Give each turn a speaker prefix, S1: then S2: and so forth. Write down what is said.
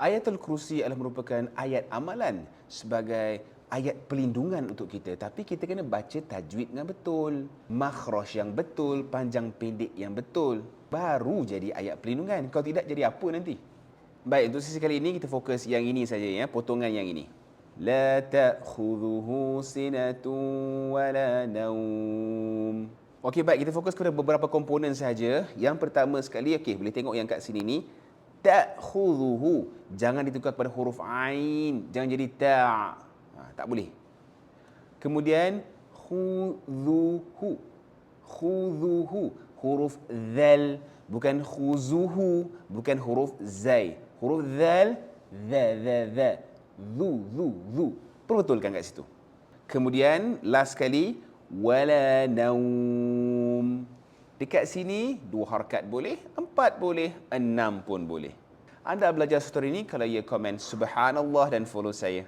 S1: Ayatul Kursi adalah merupakan ayat amalan sebagai ayat pelindungan untuk kita. Tapi kita kena baca tajwid dengan betul. Makhraj yang betul, panjang pendek yang betul. Baru jadi ayat pelindungan. Kalau tidak, jadi apa nanti? Baik, untuk sesi kali ini kita fokus yang ini saja ya, potongan yang ini. La sinatun wa la naum. Okey, baik, kita fokus kepada beberapa komponen saja. Yang pertama sekali, okey, boleh tengok yang kat sini ni ta'khudhuhu jangan ditukar kepada huruf ain. Jangan jadi ta' ha, tak boleh. Kemudian khudhuhu. Khudhuhu. Huruf zal bukan khuzuhu bukan huruf zai. Huruf zal za za za zu zu zu perbetulkan kat situ. Kemudian last kali wala naum. Dekat sini, dua harakat boleh, empat boleh, enam pun boleh. Anda belajar story ini kalau ia komen Subhanallah dan follow saya.